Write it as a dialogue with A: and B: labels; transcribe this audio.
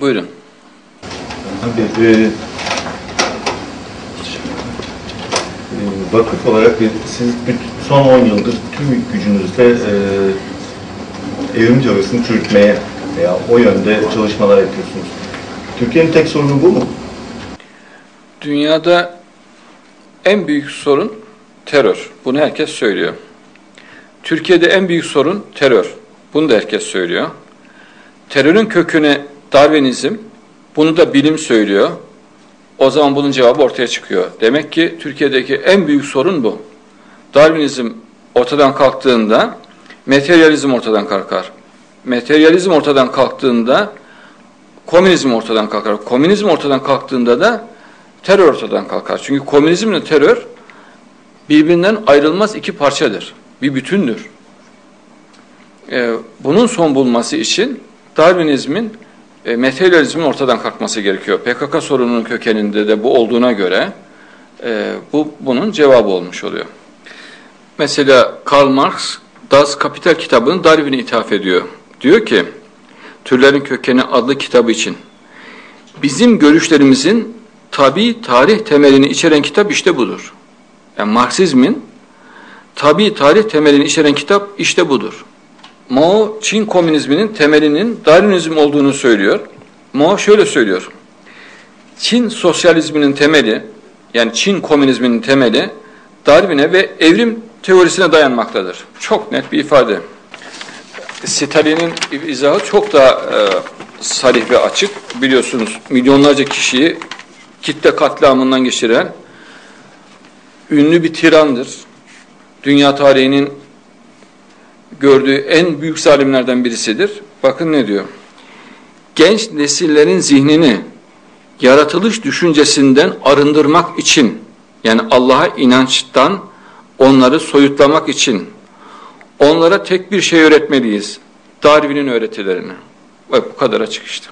A: Buyurun.
B: Tabii, e, e, vakıf olarak bir- siz bir- son 10 yıldır tüm gücünüzle e, evrim teorisini çürütmeye veya o yönde çalışmalar yapıyorsunuz. Türkiye'nin tek sorunu bu mu?
A: Dünyada en büyük sorun terör. Bunu herkes söylüyor. Türkiye'de en büyük sorun terör. Bunu da herkes söylüyor. Terörün köküne Darwinizm, bunu da bilim söylüyor. O zaman bunun cevabı ortaya çıkıyor. Demek ki Türkiye'deki en büyük sorun bu. Darwinizm ortadan kalktığında materyalizm ortadan kalkar. Materyalizm ortadan kalktığında komünizm ortadan kalkar. Komünizm ortadan kalktığında da terör ortadan kalkar. Çünkü komünizmle terör birbirinden ayrılmaz iki parçadır. Bir bütündür. Ee, bunun son bulması için Darwinizmin e, materyalizmin ortadan kalkması gerekiyor. PKK sorununun kökeninde de bu olduğuna göre e, bu bunun cevabı olmuş oluyor. Mesela Karl Marx Das Kapital kitabını Darwin'e ithaf ediyor. Diyor ki, Türlerin Kökeni adlı kitabı için bizim görüşlerimizin tabi tarih temelini içeren kitap işte budur. Yani Marksizmin tabi tarih temelini içeren kitap işte budur. Mao Çin komünizminin temelinin Darwinizm olduğunu söylüyor. Mao şöyle söylüyor. Çin sosyalizminin temeli yani Çin komünizminin temeli Darwin'e ve evrim teorisine dayanmaktadır. Çok net bir ifade. Stalin'in izahı çok daha e, sarih ve açık. Biliyorsunuz milyonlarca kişiyi kitle katliamından geçiren ünlü bir tirandır. Dünya tarihinin gördüğü en büyük zalimlerden birisidir. Bakın ne diyor. Genç nesillerin zihnini yaratılış düşüncesinden arındırmak için yani Allah'a inançtan onları soyutlamak için onlara tek bir şey öğretmeliyiz. Darwin'in öğretilerini. Bak bu kadar açık işte.